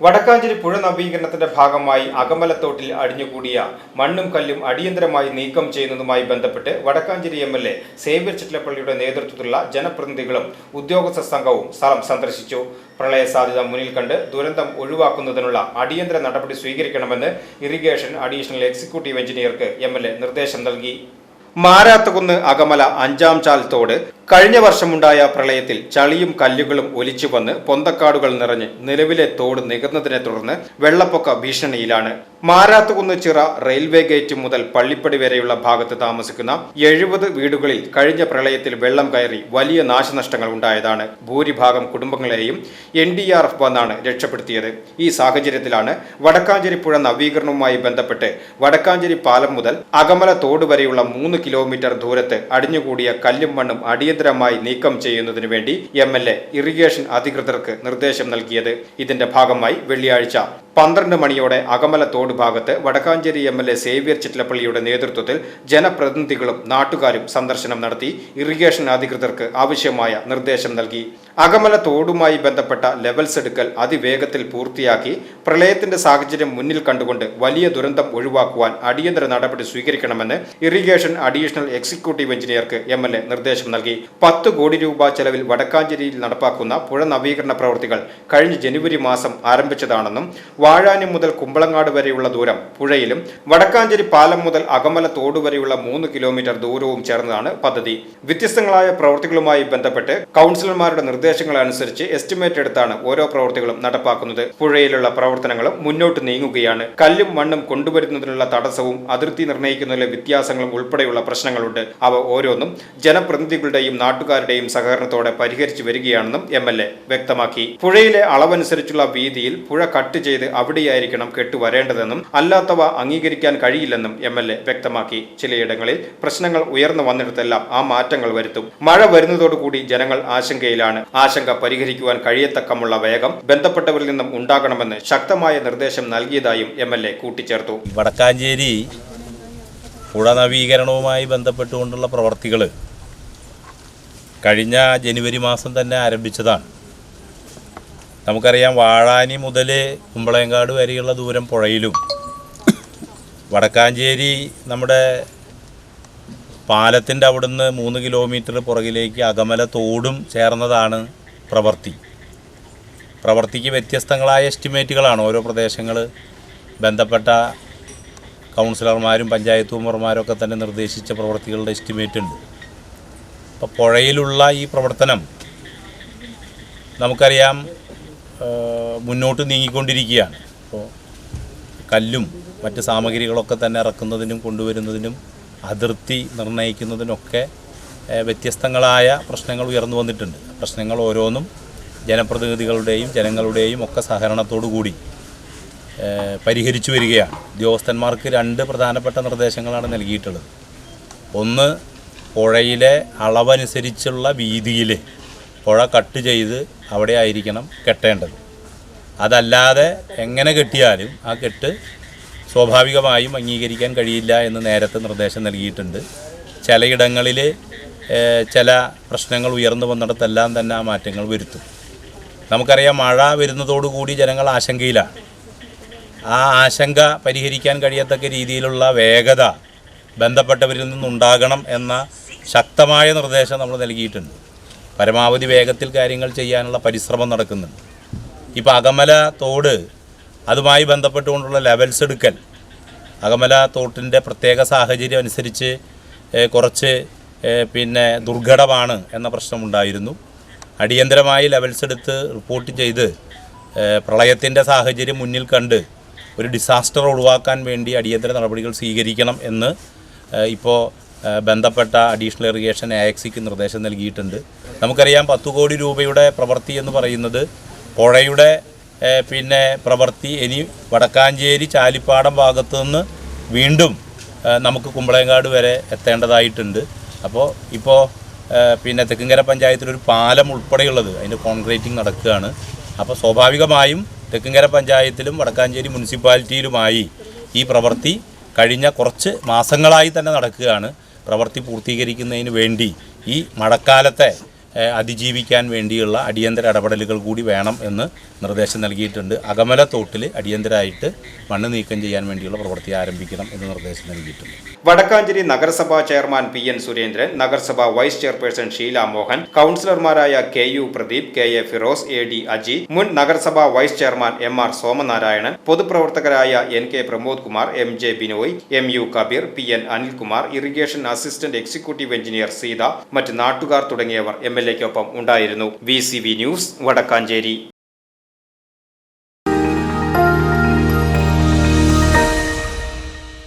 Vadakkanchery പുഴ നവീകരണത്തിന്റെ ഭാഗമായി അകമലത്തോട്ടിൽ അടിഞ്ഞുകൂടിയ മണ്ണും കല്ലും അടിയന്തരമായി നീക്കം ചെയ്യുന്നതുമായി ബന്ധപ്പെട്ട് Vadakkanchery M L A Xavier ചിറ്റലപ്പള്ളിയുടെ നേതൃത്വത്തിലുള്ള ജനപ്രതിനിധികളും ഉദ്യോഗസ്ഥ സംഘവും സ്ഥലം സന്ദർശിച്ചു. പ്രളയ സാധ്യത മുന്നിൽ കണ്ട് ദുരന്തം ഒഴിവാക്കുന്നതിനുള്ള അടിയന്തര നടപടി സ്വീകരിക്കണമെന്ന് ഇറിഗേഷൻ അഡീഷണൽ എക്സിക്യൂട്ടീവ് എഞ്ചിനീയർക്ക് എം നിർദ്ദേശം നൽകി. മാരാത്തകുന്ന് അകമല അഞ്ചാം ചാൽ തോട് കഴിഞ്ഞ വർഷമുണ്ടായ പ്രളയത്തിൽ ചളിയും കല്ലുകളും ഒലിച്ചു വന്ന് പൊന്തക്കാടുകൾ നിറഞ്ഞ് നിലവിലെ തോട് നികന്നതിനെ തുടർന്ന് വെള്ളപ്പൊക്ക ഭീഷണിയിലാണ്. മാരാത്തുകുന്ന് ചിറ റെയിൽവേ ഗേറ്റ് മുതൽ പള്ളിപ്പടി വരെയുള്ള ഭാഗത്ത് താമസിക്കുന്ന എഴുപത് വീടുകളിൽ കഴിഞ്ഞ പ്രളയത്തിൽ വെള്ളം കയറി വലിയ നാശനഷ്ടങ്ങൾ ഉണ്ടായതാണ്. ഭൂരിഭാഗം കുടുംബങ്ങളെയും എൻ ഡി ആർ എഫ് വന്നാണ് രക്ഷപ്പെടുത്തിയത്. ഈ സാഹചര്യത്തിലാണ് വടക്കാഞ്ചേരി പുഴ നവീകരണവുമായി ബന്ധപ്പെട്ട് വടക്കാഞ്ചേരി പാലം മുതൽ അകമല തോട് വരെയുള്ള മൂന്ന് കിലോമീറ്റർ ദൂരത്ത് അടിഞ്ഞുകൂടിയ കല്ലും മണ്ണും അടിയന്തരമായി നീക്കം ചെയ്യുന്നതിനു വേണ്ടി എം എൽ എ ഇറിഗേഷൻ അധികൃതർക്ക് നിർദ്ദേശം നൽകിയത്. ഇതിന്റെ ഭാഗമായി വെള്ളിയാഴ്ച പന്ത്രണ്ട് മണിയോടെ അകമല തോട് ഭാഗത്ത് Vadakkanchery M L A Xavier ചിറ്റലപ്പള്ളിയുടെ നേതൃത്വത്തിൽ ജനപ്രതിനിധികളും നാട്ടുകാരും സന്ദർശനം നടത്തി ഇറിഗേഷൻ അധികൃതർക്ക് ആവശ്യമായ നിർദ്ദേശം നൽകി. അകമല തോടുമായി ബന്ധപ്പെട്ട ലെവൽസ് എടുക്കൽ അതിവേഗത്തിൽ പൂർത്തിയാക്കി പ്രളയത്തിന്റെ സാഹചര്യം മുന്നിൽ കണ്ടുകൊണ്ട് വലിയ ദുരന്തം ഒഴിവാക്കുവാൻ അടിയന്തര നടപടി സ്വീകരിക്കണമെന്ന് ഇറിഗേഷൻ അഡീഷണൽ എക്സിക്യൂട്ടീവ് എഞ്ചിനീയർക്ക് എം നിർദ്ദേശം നൽകി. പത്ത് കോടി രൂപ ചെലവിൽ വടക്കാഞ്ചേരിയിൽ നടപ്പാക്കുന്ന പുഴ നവീകരണ പ്രവൃത്തികൾ കഴിഞ്ഞ ജനുവരി മാസം ആരംഭിച്ചതാണെന്നും വാഴാനി മുതൽ കുമ്പളങ്ങാട് വരെയുള്ള ദൂരം പുഴയിലും വടക്കാഞ്ചേരി പാലം മുതൽ അകമല തോട് വരെയുള്ള മൂന്ന് കിലോമീറ്റർ ദൂരവും ചേർന്നതാണ് പദ്ധതി. വ്യത്യസ്തങ്ങളായ പ്രവൃത്തികളുമായി ബന്ധപ്പെട്ട് കൗൺസിലർമാരുടെ നിർദ്ദേശങ്ങൾ അനുസരിച്ച് എസ്റ്റിമേറ്റ് എടുത്താണ് ഓരോ പ്രവൃത്തികളും നടപ്പാക്കുന്നത്. പുഴയിലുള്ള പ്രവർത്തനങ്ങളും മുന്നോട്ട് നീങ്ങുകയാണ്. കല്ലും മണ്ണും കൊണ്ടുവരുന്നതിനുള്ള തടസ്സവും അതിർത്തി നിർണയിക്കുന്നതിലെ വ്യത്യാസങ്ങളും ഉൾപ്പെടെയുള്ള പ്രശ്നങ്ങളുണ്ട്. അവ ഓരോന്നും ജനപ്രതിനിധികളുടെയും നാട്ടുകാരുടെയും സഹകരണത്തോടെ പരിഹരിച്ചു വരികയാണെന്നും എം എൽ എ വ്യക്തമാക്കി. പുഴയിലെ അളവനുസരിച്ചുള്ള വീതിയിൽ പുഴ കട്ട് ചെയ്ത് അവിടെയായിരിക്കണം കെട്ടുവരേണ്ടതെന്നും അല്ലാത്തവ അംഗീകരിക്കാൻ കഴിയില്ലെന്നും എം എൽ എ വ്യക്തമാക്കി. ചിലയിടങ്ങളിൽ പ്രശ്നങ്ങൾ ഉയർന്നു വന്നിടത്തെല്ലാം ആ മാറ്റങ്ങൾ വരുത്തും. മഴ വരുന്നതോടുകൂടി ജനങ്ങൾ ആശങ്കയിലാണ്. ആശങ്ക പരിഹരിക്കുവാൻ കഴിയത്തക്കമുള്ള വേഗം ബന്ധപ്പെട്ടവരിൽ നിന്നും ഉണ്ടാകണമെന്ന് ശക്തമായ നിർദ്ദേശം നൽകിയതായും എം എൽ എ കൂട്ടിച്ചേർത്തു. വടക്കാഞ്ചേരി പുഴ നവീകരണവുമായി ബന്ധപ്പെട്ടുകൊണ്ടുള്ള പ്രവർത്തികൾ കഴിഞ്ഞ ജനുവരി മാസം തന്നെ ആരംഭിച്ചതാണ്. നമുക്കറിയാം വാഴാനി മുതൽ കുമ്പളയങ്കാട് വരെയുള്ള ദൂരം പുഴയിലും വടക്കാഞ്ചേരി നമ്മുടെ പാലത്തിന്റെ അവിടുന്ന് മൂന്ന് കിലോമീറ്റർ പുറകിലേക്ക് അകമല തോടും ചേർന്നതാണ് പ്രവൃത്തി. പ്രവൃത്തിക്ക് വ്യത്യസ്തങ്ങളായ എസ്റ്റിമേറ്റുകളാണ് ഓരോ പ്രദേശങ്ങൾ ബന്ധപ്പെട്ട കൗൺസിലർമാരും പഞ്ചായത്ത് മെമ്പർമാരും ഒക്കെ തന്നെ നിർദ്ദേശിച്ച പ്രവർത്തികളുടെ എസ്റ്റിമേറ്റ് ഉണ്ട് അപ്പോൾ പുഴയിലുള്ള ഈ പ്രവർത്തനം നമുക്കറിയാം മുന്നോട്ട് നീങ്ങിക്കൊണ്ടിരിക്കുകയാണ്. അപ്പോൾ കല്ലും മറ്റ് സാമഗ്രികളൊക്കെ തന്നെ ഇറക്കുന്നതിനും കൊണ്ടുവരുന്നതിനും അതിർത്തി നിർണയിക്കുന്നതിനൊക്കെ വ്യത്യസ്തങ്ങളായ പ്രശ്നങ്ങൾ ഉയർന്നു വന്നിട്ടുണ്ട്. പ്രശ്നങ്ങൾ ഓരോന്നും ജനപ്രതിനിധികളുടെയും ജനങ്ങളുടെയും ഒക്കെ സഹകരണത്തോടു കൂടി പരിഹരിച്ചു വരികയാണ്. ഉദ്യോഗസ്ഥന്മാർക്ക് രണ്ട് പ്രധാനപ്പെട്ട നിർദ്ദേശങ്ങളാണ് നൽകിയിട്ടുള്ളത്. ഒന്ന് പുഴയിലെ അളവനുസരിച്ചുള്ള വീതിയിൽ പുഴ കട്ട് ചെയ്ത് അവിടെ ആയിരിക്കണം കെട്ടേണ്ടത്. അതല്ലാതെ എങ്ങനെ കെട്ടിയാലും ആ കെട്ട് സ്വാഭാവികമായും അംഗീകരിക്കാൻ കഴിയില്ല എന്ന് നേരത്തെ നിർദ്ദേശം നൽകിയിട്ടുണ്ട്. ചിലയിടങ്ങളിൽ ചില പ്രശ്നങ്ങൾ ഉയർന്നു വന്നിടത്തെല്ലാം തന്നെ ആ മാറ്റങ്ങൾ വരുത്തും. നമുക്കറിയാം മഴ വരുന്നതോടുകൂടി ജനങ്ങൾ ആശങ്കയിലാണ്. ആ ആശങ്ക പരിഹരിക്കാൻ കഴിയത്തക്ക രീതിയിലുള്ള വേഗത ബന്ധപ്പെട്ടവരിൽ നിന്നുണ്ടാകണം എന്ന ശക്തമായ നിർദ്ദേശം നമ്മൾ നൽകിയിട്ടുണ്ട്. പരമാവധി വേഗത്തിൽ കാര്യങ്ങൾ ചെയ്യാനുള്ള പരിശ്രമം നടക്കുന്നുണ്ട്. ഇപ്പോൾ അകമല തോട് അതുമായി ബന്ധപ്പെട്ടുകൊണ്ടുള്ള ലെവൽസ് എടുക്കൽ അകമല തോട്ടിന്റെ പ്രത്യേക സാഹചര്യം അനുസരിച്ച് കുറച്ച് പിന്നെ ദുർഘടമാണ് എന്ന പ്രശ്നമുണ്ടായിരുന്നു. അടിയന്തരമായി ലെവൽസ് എടുത്ത് റിപ്പോർട്ട് ചെയ്ത് പ്രളയത്തിന്റെ സാഹചര്യം മുന്നിൽ കണ്ട് ഒരു ഡിസാസ്റ്റർ ഒഴിവാക്കാൻ വേണ്ടി അടിയന്തര നടപടികൾ സ്വീകരിക്കണം എന്ന് ഇപ്പോൾ ബന്ധപ്പെട്ട അഡീഷണൽ ഇറിഗേഷൻ ആക്സിക്ക് നിർദ്ദേശം നൽകിയിട്ടുണ്ട്. നമുക്കറിയാം പത്ത് കോടി രൂപയുടെ പ്രവൃത്തി എന്ന് പറയുന്നത് പുഴയുടെ പിന്നെ പ്രവൃത്തി ഇനി വടക്കാഞ്ചേരി ചാലിപ്പാടം ഭാഗത്തു നിന്ന് വീണ്ടും നമുക്ക് കുമ്പളയങ്കാട് വരെ എത്തേണ്ടതായിട്ടുണ്ട്. അപ്പോൾ ഇപ്പോൾ പിന്നെ തെക്കുംകര പഞ്ചായത്തിലൊരു പാലം ഉൾപ്പെടെയുള്ളത് അതിന്റെ കോൺക്രീറ്റിംഗ് നടക്കുകയാണ്. അപ്പോൾ സ്വാഭാവികമായും തെക്കുംകര പഞ്ചായത്തിലും വടക്കാഞ്ചേരി മുനിസിപ്പാലിറ്റിയിലുമായി ഈ പ്രവൃത്തി കഴിഞ്ഞ കുറച്ച് മാസങ്ങളായി തന്നെ നടക്കുകയാണ്. പ്രവൃത്തി പൂർത്തീകരിക്കുന്നതിന് വേണ്ടി ഈ മഴക്കാലത്തെ അതിജീവിക്കാൻ വേണ്ടിയുള്ള അടിയന്തര ഇടപെടലുകൾ കൂടി വേണം എന്ന് നിർദ്ദേശം നൽകിയിട്ടുണ്ട്. അകമല തോട്ടിൽ അടിയന്തരമായിട്ട് മണ്ണ് നീക്കം ചെയ്യാൻ വേണ്ടിയുള്ള പ്രവൃത്തി ആരംഭിക്കണം എന്ന് നിർദ്ദേശം നൽകിയിട്ടുണ്ട്. വടക്കാഞ്ചേരി നഗരസഭാ ചെയർമാൻ പി എൻ സുരേന്ദ്രൻ നഗരസഭാ വൈസ് ചെയർപേഴ്സൺ ഷീല മോഹൻ കൗൺസിലർമാരായ K U Pradeep K A Firoz A D Aji മുൻ നഗരസഭാ vice chairman M R Somanarayanan പൊതുപ്രവർത്തകരായ N K Pramod Kumar M J Binoy M U Kabeer P N Anilkumar irrigation assistant executive engineer Seetha മറ്റ് നാട്ടുകാർ തുടങ്ങിയവർ M L എക്കൊപ്പം ഉണ്ടായിരുന്നു. V news Vadakkanchery.